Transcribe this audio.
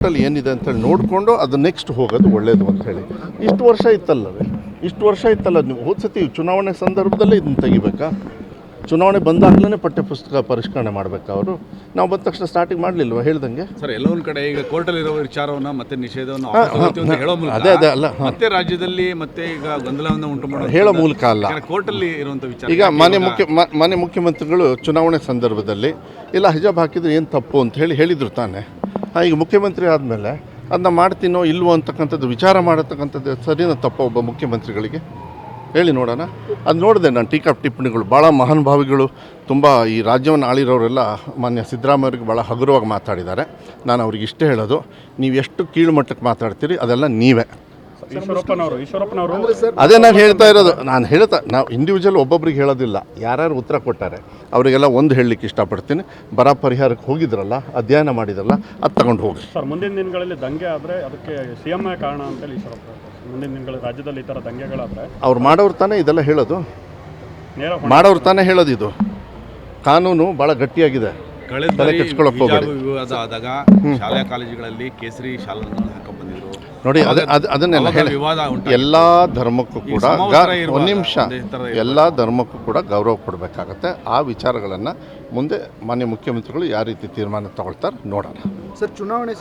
ಅಲ್ಲಿ ಏನಿದೆ ಅಂತೇಳಿ ನೋಡಿಕೊಂಡು ಅದು ನೆಕ್ಸ್ಟ್ ಹೋಗೋದು ಒಳ್ಳೇದು ಅಂತ ಹೇಳಿ. ಇಷ್ಟು ವರ್ಷ ಇತ್ತಲ್ಲವೇ ಇಷ್ಟು ವರ್ಷ ಇತ್ತಲ್ಲ ನೀವು ಹೋದ ಸತಿ ಚುನಾವಣೆ ಸಂದರ್ಭದಲ್ಲೇ ಇದನ್ನು ತೆಗಿಬೇಕಾ? ಚುನಾವಣೆ ಬಂದಾಗಲೇ ಪಠ್ಯಪುಸ್ತಕ ಪರಿಷ್ಕರಣೆ ಮಾಡಬೇಕಾ ಅವರು? ನಾವು ಬಂದ ತಕ್ಷಣ ಸ್ಟಾರ್ಟಿಂಗ್ ಮಾಡಲಿಲ್ವ ಹೇಳ್ದಂಗೆ? ಸರ್ ಎಲ್ಲೋ ಒಂದ್ ಕಡೆ ಈಗ ಕೋರ್ಟಲ್ಲಿ ವಿಚಾರವನ್ನು ವಿಚಾರವನ್ನ ಮತ್ತೆ ನಿಷೇಧವನ್ನು ಹೇಳೋ ಮೂಲಕ ಅದೇ, ಅದೇ, ಅಲ್ಲ, ಮತ್ತೆ ರಾಜ್ಯದಲ್ಲಿ ಮತ್ತೆ ಈಗ ಗೊಂದಲವನ್ನು ಉಂಟು ಮಾಡೋ ಹೇಳೋ ಮೂಲಕ ಅಲ್ಲ. ಕೋರ್ಟಲ್ಲಿ ಇರುವಂತ ವಿಚಾರ ಈಗ ಮಾನ್ಯ ಮುಖ್ಯ ಮಾನ್ಯ ಮುಖ್ಯಮಂತ್ರಿಗಳು ಚುನಾವಣೆ ಸಂದರ್ಭದಲ್ಲಿ ಇಲ್ಲ ಹಿಜಾಬ್ ಹಾಕಿದ್ರೆ ಏನು ತಪ್ಪು? ಅಂತ ಹೇಳಿ ಹೇಳಿದ್ರು ತಾನೆ. ಈಗ ಮುಖ್ಯಮಂತ್ರಿ ಆದಮೇಲೆ ಅದನ್ನ ಮಾಡ್ತೀನೋ ಇಲ್ವೋ ಅಂತಕ್ಕಂಥದ್ದು ವಿಚಾರ ಮಾಡತಕ್ಕಂಥದ್ದು ಸರಿನೋ ತಪ್ಪ ಒಬ್ಬ ಮುಖ್ಯಮಂತ್ರಿಗಳಿಗೆ? ಹೇಳಿ ನೋಡೋಣ. ಅದು ನೋಡಿದೆ ನಾನು ಟೀಕಾ ಟಿಪ್ಪಣಿಗಳು ಭಾಳ ಮಹಾನುಭಾವಿಗಳು ತುಂಬ ಈ ರಾಜ್ಯವನ್ನು ಆಳಿರೋರೆಲ್ಲ ಮಾನ್ಯ ಸಿದ್ದರಾಮಯ್ಯವ್ರಿಗೆ ಭಾಳ ಹಗುರವಾಗಿ ಮಾತಾಡಿದ್ದಾರೆ. ನಾನು ಅವ್ರಿಗೆ ಇಷ್ಟೇ ಹೇಳೋದು, ನೀವು ಎಷ್ಟು ಕೀಳುಮಟ್ಟಕ್ಕೆ ಮಾತಾಡ್ತೀರಿ ಅದೆಲ್ಲ ನೀವೇ. ಈಶ್ವರಪ್ಪನವರು ಈಶ್ವರಪ್ಪನವರು. ಅದೇ ನಾನು ಹೇಳ್ತಾ ಇರೋದು ನಾನು ಹೇಳ್ತಾ ನಾವು ಇಂಡಿವಿಜುವಲ್ ಒಬ್ಬೊಬ್ರಿಗೆ ಹೇಳೋದಿಲ್ಲ. ಯಾರ್ಯಾರು ಉತ್ತರ ಕೊಟ್ಟಾರೆ ಅವರಿಗೆಲ್ಲ ಒಂದು ಹೇಳಲಿಕ್ಕೆ ಇಷ್ಟಪಡ್ತೀನಿ. ಬರ ಪರಿಹಾರಕ್ಕೆ ಹೋಗಿದ್ರಲ್ಲ ಅಧ್ಯಯನ ಮಾಡಿದ್ರಲ್ಲ ಅದು ತಗೊಂಡು ಹೋಗಿ ಸರ್ ಮುಂದಿನ ದಿನಗಳಲ್ಲಿ ದಂಗೆ ಆದರೆ ಅದಕ್ಕೆ ಸಿ ಎಂ ಕಾರಣ ಅಂತೇಳಿ ಈಶ್ವರಪ್ಪ. ಮುಂದಿನ ದಿನಗಳಲ್ಲಿ ರಾಜ್ಯದಲ್ಲಿ ಈ ಥರ ದಂಗೆಗಳಾದರೆ ಅವ್ರು ಮಾಡೋರು ತಾನೇ ಇದೆಲ್ಲ ಹೇಳೋದು. ಮಾಡೋರು ತಾನೇ ಹೇಳೋದು ಇದು. ಕಾನೂನು ಭಾಳ ಗಟ್ಟಿಯಾಗಿದೆ. ಕಳೆದ ತಲೆ ಬಾರಿ ಕೆಡ್ಸ್ಕೊಳಕ್ ಹಿಜಾಬ್ ವಿವಾದ ಆದಾಗ ಶಾಲಾ ಕಾಲೇಜುಗಳಲ್ಲಿ ಕೇಸರಿ ಶಾಲನ್ನು ಹಾಕೊಂಡ್ ನೋಡಿ ಅದೇ ಅದು ಅದನ್ನೆಲ್ಲ ಅವಾಗ ಹೇಳಿ. ವಿವಾದ ಉಂಟಾಗಿತ್ತು. ಎಲ್ಲ ಧರ್ಮಕ್ಕೂ ಕೂಡ ಸಮವಸ್ತ್ರ ಗ- ಇರುವಾಗ ಒಂದು ನಿಮಿಷ. ಎಲ್ಲಾ ಥರ ಇರುವಾಗ. ಎಲ್ಲ ಧರ್ಮಕ್ಕೂ ಕೂಡ ಗೌರವ ಕೊಡಬೇಕಾಗತ್ತೆ. ಆ ವಿಚಾರಗಳನ್ನು ಮುಂದೆ ಮಾನ್ಯ ಮುಖ್ಯಮಂತ್ರಿಗಳು ಯಾವ ರೀತಿ ತೀರ್ಮಾನ ತಗೊಳ್ತಾರೆ ನೋಡೋಣ. ಸರ್ ಚುನಾವಣೆ